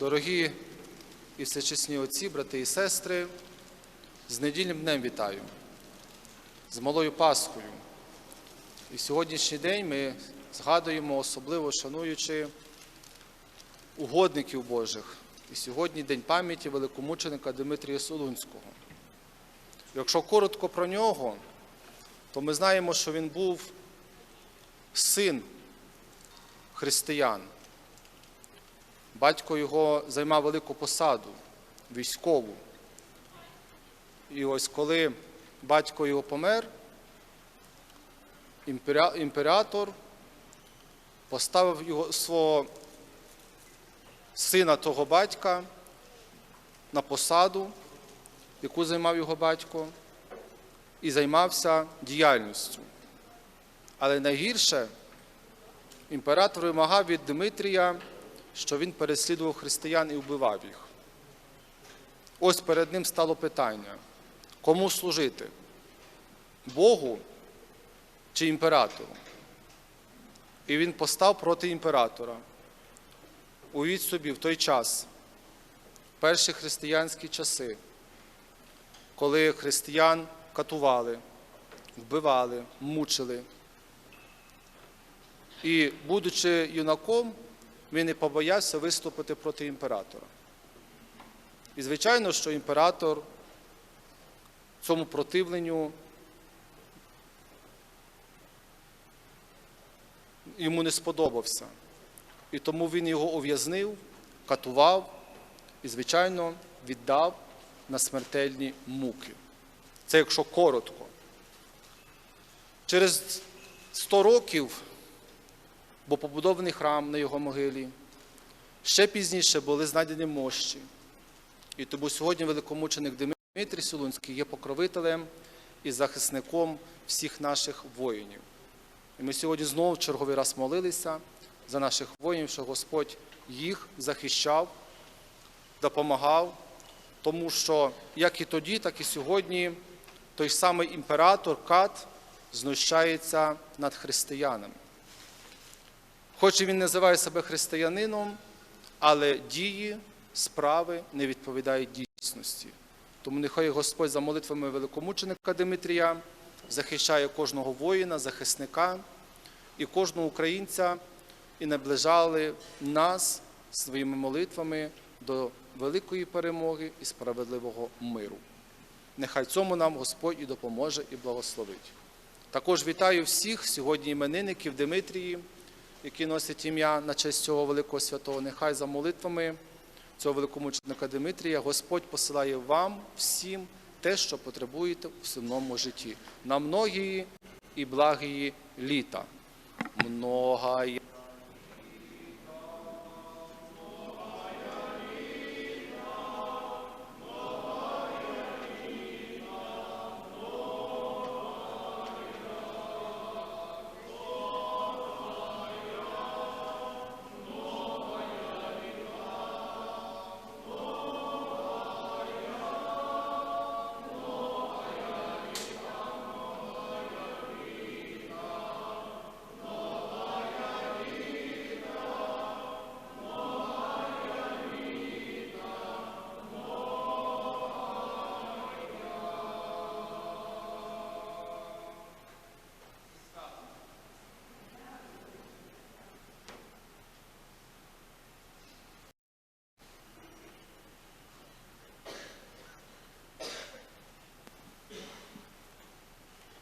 Дорогі і всечесні отці, брати і сестри, з недільним днем вітаю, з малою Пасхою. І сьогоднішній день ми згадуємо, особливо шануючи угодників Божих. І сьогодні день пам'яті великомученика Дмитрія Солунського. Якщо коротко про нього, то ми знаємо, що він був син християн. Батько його займав велику посаду, військову. І ось коли батько його помер, імператор поставив його свого сина того батька на посаду, яку займав його батько, і займався діяльністю. Але найгірше імператор вимагав від Дмитрія, що він переслідував християн і вбивав їх. Ось перед ним стало питання: кому служити? Богу чи імператору? І він постав проти імператора. Уявіть собі, в той час, в перші християнські часи, коли християн катували, вбивали, мучили. І, будучи юнаком, він не побоявся виступити проти імператора. І, звичайно, що імператор цьому противленню йому не сподобався. І тому він його ув'язнив, катував і, звичайно, віддав на смертельні муки. Це якщо коротко. Через 100 років був побудований храм на його могилі. Ще пізніше були знайдені мощі. І тому сьогодні великомученик Дмитрій Солунський є покровителем і захисником всіх наших воїнів. І ми сьогодні знову в черговий раз молилися за наших воїнів, що Господь їх захищав, допомагав, тому що як і тоді, так і сьогодні той самий імператор Кат знущається над християнами. Хоч і він називає себе християнином, але дії, справи не відповідають дійсності. Тому нехай Господь за молитвами великомученика Дмитрія захищає кожного воїна, захисника і кожного українця, і наближали нас своїми молитвами до великої перемоги і справедливого миру. Нехай цьому нам Господь і допоможе, і благословить. Також вітаю всіх сьогодні іменинників Димитрії, які носять ім'я на честь цього великого святого. Нехай за молитвами цього великомученика Димитрія Господь посилає вам всім те, що потребуєте в земному житті. На многії і благії літа. Многая